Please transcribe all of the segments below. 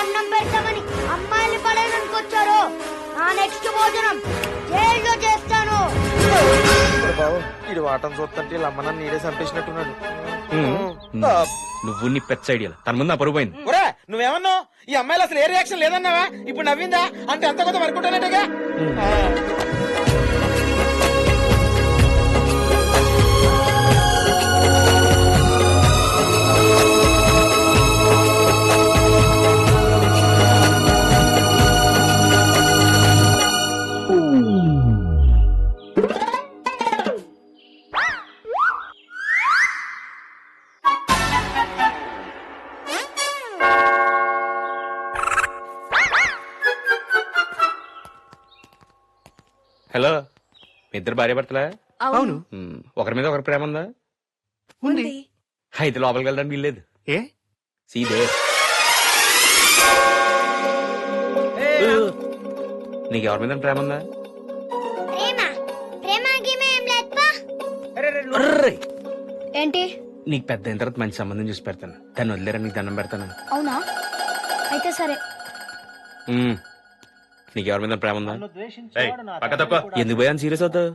అన్నం పెడతామని అమ్మాయిని పడేయడానికి వచ్చారు? నా నెక్స్ట్ భోజనం జైల్లో చేస్తాను. బాబు ఇడు వాటం చూస్తుంటే నన్ను నీడే చంపేసినట్టున్నాడు. నువ్వు నీ పెచ్చ ఐడియా తన ముందు నా పరుగు పోయింది. ఒరే నువ్వేమన్నావు? ఈ అమ్మాయిలు అసలు ఏ రియాక్షన్ లేదన్నావా? ఇప్పుడు నవ్విందా? అంటే అంత కొంత అనుకుంటానట్టుగా హలో మీ ఇద్దరు భార్య భర్తలా? అవును. ఒకరి మీద ఒకరి ప్రేమ ఉందా? ఉంది. అయితే లోపలికి వెళ్ళడానికి వీల్లేదు. ఏ? సీదే. నీకు ఎవరి మీద ప్రేమ ఉందా! ఏంటి? నీకు పెద్ద అయిన తర్వాత మంచి సంబంధం చూసి పెడతాను. దాన్ని వదిలేరా నీకు దండం పెడతాను. అవునా? అయితే సరే. నీకు ఎవరి మీద ప్రేమ ఉందా పక్క తక్కువ ఎందుకు పోయా సీరియస్ అవుతావు?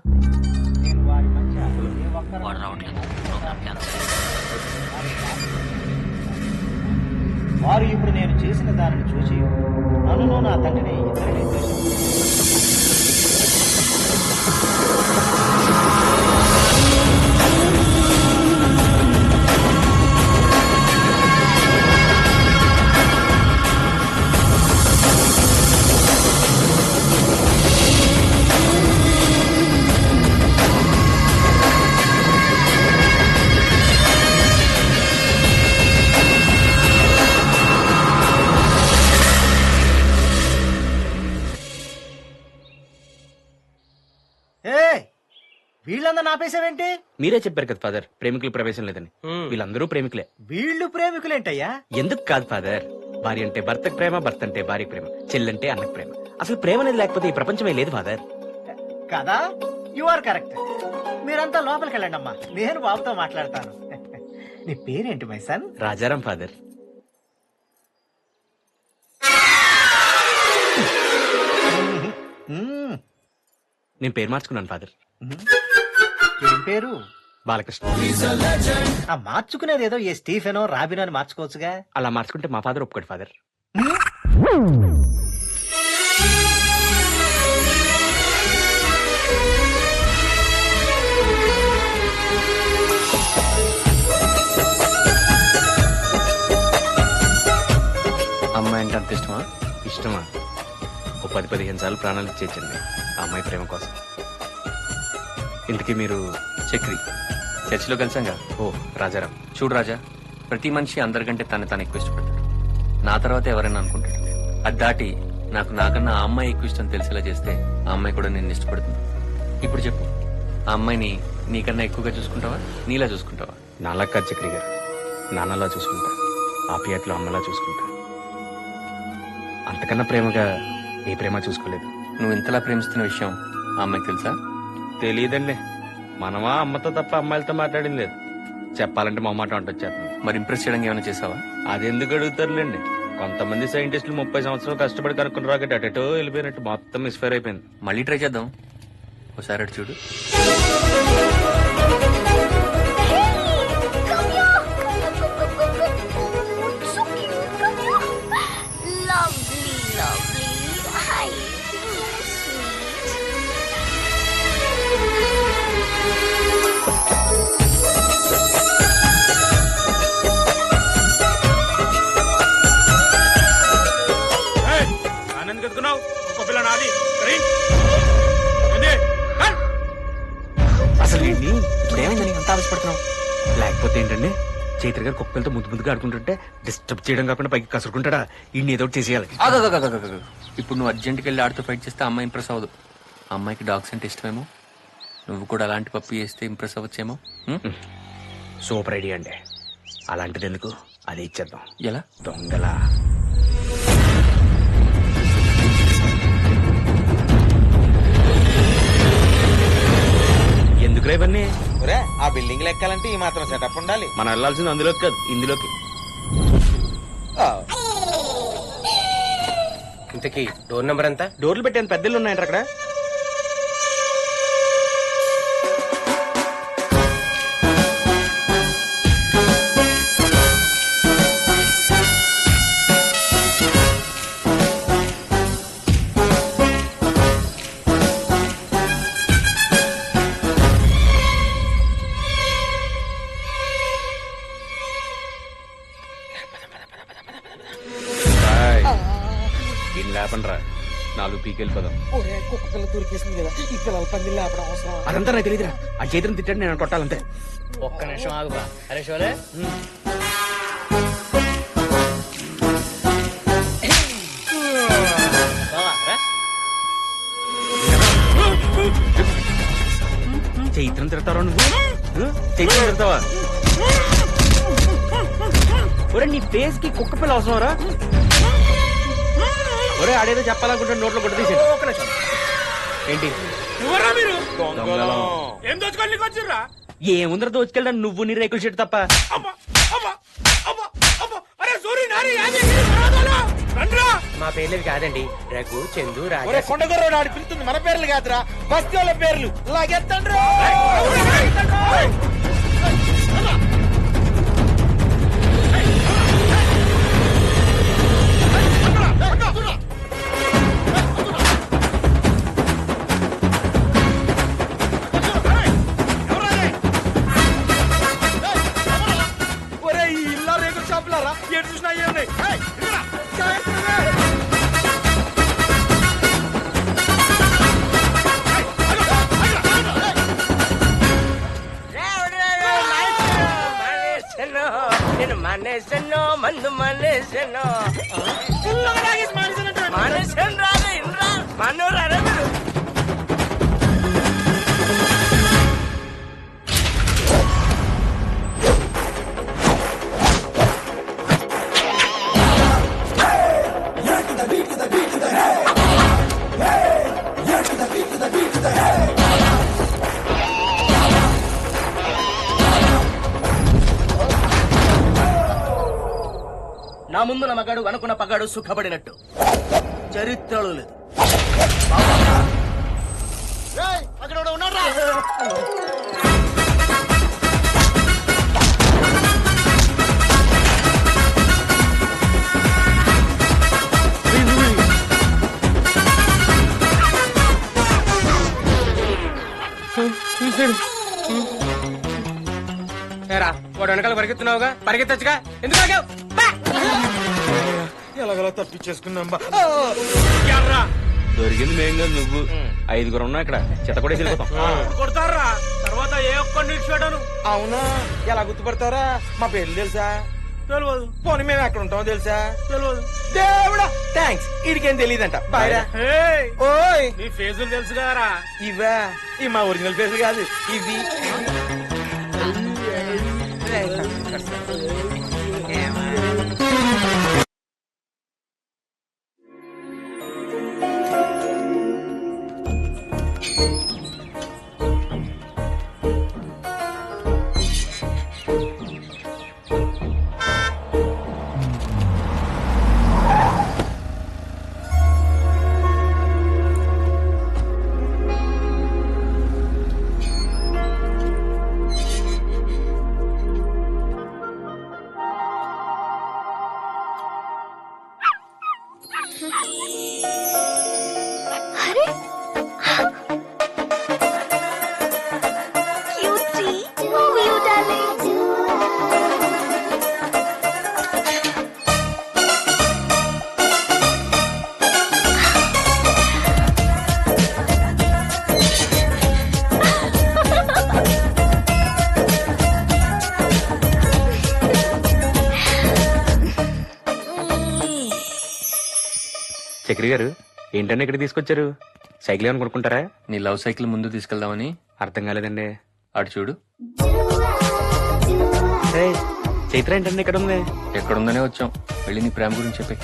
వారు ఇప్పుడు నేను చేసిన దానిని చూసి నన్ను నా తండ్రిని ఇద్దరిని ఏ వీళ్ళందరూ నాపేసావేంటి మీరే చెప్పారు కదా ఫాదర్. ప్రేమికులు ప్రవేశం లేదని. వీళ్ళందరూ ప్రేమికులే. వీళ్ళు ప్రేమికులేంటయ్యా? ఎందుకు కాదు ఫాదర్? భార్య అంటే భర్తకు ప్రేమ భర్త అంటే భార్య ప్రేమ చెల్లంటే అన్నకు ప్రేమ. అసలు ప్రేమ అనేది లేకపోతే ఈ ప్రపంచమే లేదు ఫాదర్. కదా? యు ఆర్ కరెక్ట్ మీరంతా లోపలికి వెళ్ళండి అమ్మా నేను బాబుతో మాట్లాడతాను. నీ పేరేంటి మై సన్? రాజారాం ఫాదర్. మ్మ్. నేను పేరు మార్చుకున్నాను ఫాదర్. ఏం పేరు? బాలకృష్ణ. ఆ మార్చుకునేది ఏదో ఏ స్టీఫెనో రాబినో అని మార్చుకోవచ్చుగా? అలా మార్చుకుంటే మా ఫాదర్ ఒప్పుకోడు ఫాదర్. అమ్మాయి అంటే అంత ఇష్టమా? ఇష్టమా? ఓ పది పదిహేను సార్లు ప్రాణాలు ఇచ్చేచ్చండి ఆ అమ్మాయి ప్రేమ కోసం. ఇంతకీ మీరు చక్రి చర్చిలో కలిసాం కదా? ఓ రాజారాం. చూడు రాజా ప్రతి మనిషి అందరికంటే తను తను ఎక్కువ ఇష్టపడతాడు. నా తర్వాత ఎవరైనా అనుకుంటాడు అది దాటి నాకు నాకన్నా ఆ అమ్మాయి ఎక్కువ ఇష్టం తెలిసేలా చేస్తే ఆ అమ్మాయి కూడా నేను ఇష్టపడుతుంది. ఇప్పుడు చెప్పు ఆ అమ్మాయిని నీకన్నా ఎక్కువగా చూసుకుంటావా? నీలా చూసుకుంటావా? నాలా కాదు చక్రి గారు. నాన్నలా చూసుకుంటా. ఆప్యాయతలో అమ్మలా చూసుకుంటా. అంతకన్నా ప్రేమగా ఏ ప్రేమ చూసుకోలేదు. నువ్వు ఇంతలా ప్రేమిస్తున్న విషయం ఆ అమ్మాయికి తెలుసా? తెలియదండి మనమా అమ్మతో తప్ప అమ్మాయిలతో మాట్లాడింది లేదు. చెప్పాలంటే మా మాట వచ్చేస్తుంది. మరి ఇంప్రెస్ చేయడానికి ఏమైనా చేసావా? అది ఎందుకు అడుగుతారులేండి? కొంతమంది సైంటిస్టులు ముప్పై సంవత్సరాలు కష్టపడి కనుక్కున్న రాకెట్ అటెటో వెళ్ళిపోయినట్టు మొత్తం మిస్ఫైర్ అయిపోయింది. మళ్ళీ ట్రై చేద్దాం. ఒకసారి అటు చూడు. చైత్ర గారు కుక్కలతో ముద్దు ముద్దుగా ఆడుకుంటుంటే డిస్టర్బ్ చేయడం కాకుండా పైకి కసురుకుంటాడా? ఈ ఏదో ఒకటి చేసేయాలి. ఇప్పుడు నువ్వు అర్జెంట్కి వెళ్ళి ఆడుతూ ఫైట్ చేస్తే అమ్మాయి ఇంప్రెస్ అవ్వదు. అమ్మాయికి డాగ్స్ అంటే ఇష్టమేమో? నువ్వు కూడా అలాంటి పప్పు చేస్తే ఇంప్రెస్ అవ్వచ్చేమో? ఉం? సూపర్ ఐడియా అండి. అలాంటిది ఎందుకు? అది ఇచ్చేద్దాం. ఎలా? దొంగలా. ఆ బిల్డింగ్ లెక్కాలంటే ఈ మాత్రం సెటప్ ఉండాలి. మనం వెళ్ళాల్సింది అందులోకి కాదు ఇందులోకి. ఇంతకీ డోర్ నెంబర్ ఎంత? డోర్లు పెట్టేంత పెద్దలు ఉన్నాయంట అక్కడ? దీన్ని లేపండ్రా నాలుగు పీకి వెళ్ళిపోదాం ఒరే కుక్క పిల్ల దొరికేసింది కదా ఈ పిల్లల పందిలు లేపడం అవసరం. అదంతా నాకు తెలియదురా ఆ చేతిని తిట్టాడు నేను కొట్టాలంతే. ఒక్క నిమిషం ఆగుబా అరే షోలే చైత్రం తిడతావా నువ్వు? చైత్రం తిడతావా? ఒరే నీ ఫేస్కి కుక్క పిల్ల అవసరం రా ఒరే ఆడేదో చెప్పాలనుకుంటే నోట్లో కొట్ట తీసి ఏంటి దొంగలం. ఏం దోచుకోనికి వచ్చిర్రా ఏముందర దోచుకెళ్ళా నువ్వు నీ రేకుల చెట్టు తప్ప మా పేర్లు కాదండి రఘు చందు ఒరే రాజా కొండగొర్రోడు ఆడి పిలుతుంది మన పేర్లు కాదురా బస్తీ వాళ్ళ పేర్లు లాగెత్తండ్రు నేను మానేసాను మందు మానేసాను ఫుల్లుగా తాగేసి మానేశానంటే. మానేసాను రాదు ఇంద్రా. మన్ను మగాడు అనుకున్న పగాడు సుఖపడినట్టు చరిత్రలో లేదు అక్కడ. ఏరా వాడు వెనకాల పరిగెత్తున్నావుగా పరిగెత్తచ్చుగా ఎందుకు ఆగావు? ఎలాగలా తప్పించేసుకున్నాం బా. దొరికింది మేం కాదు నువ్వు. ఐదుగురు ఉన్నా ఇక్కడ. చెత్త కూడా వెళ్ళిపోతాం కొడతారా? తర్వాత ఏ ఒక్కడిని ఇచ్చిపెట్టాను అవునా? ఎలా గుర్తుపడతారా? మా పేర్లు తెలుసా? తెలియదు పోనీ మేము ఎక్కడ ఉంటామో తెలుసా? తెలియదు దేవుడా! థ్యాంక్స్ ఇడికేం తెలియదంట బాయ్రా ఓయ్. నీ ఫేజులు తెలుసు కదరా. ఇవా ఈ మా ఒరిజినల్ పేర్లు కాదు. ఇవి. చక్రి గారు ఏంటంటే ఇక్కడ తీసుకొచ్చారు? సైకిల్ ఏమైనా కొనుక్కుంటారా? నీ లవ్ సైకిల్ ముందు తీసుకెళ్దామని. అర్థం కాలేదండి. అటు చూడు. ఏయ్, చైత్ర ఏంటండి ఇక్కడ ఉంది ఎక్కడుందనే వచ్చాం. వెళ్ళి నీ ప్రేమ గురించి చెప్పి.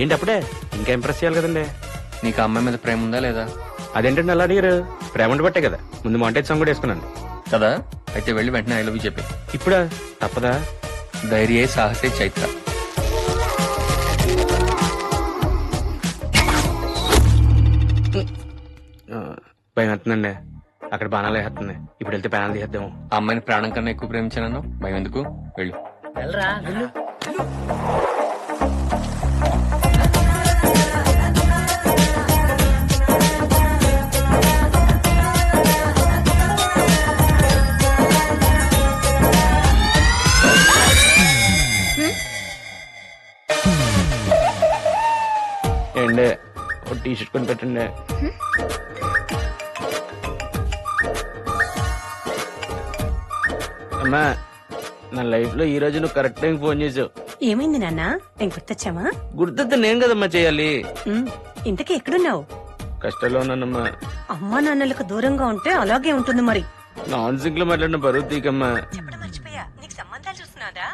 ఏంటి అప్పుడే? ఇంకా ఇంప్రెస్ చేయాలి కదండి. నీకు ఆ అమ్మాయి మీద ప్రేమ ఉందా లేదా? అదేంటండి అలా అడిగారు? ప్రేమ ఉండి బట్టే కదా. ముందు మాంటేజ్ సాంగ్ కూడా వేసుకున్నాను. కదా? అయితే వెళ్ళి వెంటనే ఐ లవ్ యూ చెప్పి. ఇప్పుడా? తప్పదా? ధైర్యే సాహసే చైత్ర. భయం వేస్తుందండి అక్కడ బాణాలు వేస్తుంది ఇప్పుడు వెళ్తే బాణాలు తీసేద్దాము. ఆ అమ్మాయిని ప్రాణం కన్నా ఎక్కువ ప్రేమించాను భయం ఎందుకు? వెళ్ళు. వెళ్ళరా? ఏండే ఒక టీ షర్ట్ కొని పెట్టండి అమ్మా నా లైఫ్లో ఈ రోజు నువ్వు కరెక్ట్ టైం ఫోన్ చేసావు. ఏమైంది నాన్న? నేను గుర్తొచ్చావా గుర్తొస్తే నేను కదమ్మా చేయాలి. ఉమ్, ఇంతకీ ఎక్కడున్నావు? కష్టాల్లో ఉన్నానమ్మా. అమ్మా నాన్నలకు దూరంగా ఉంటే అలాగే ఉంటుంది మరి. నాన్ సింక్లో మాట్లాడిన బరువు తీకమ్మా.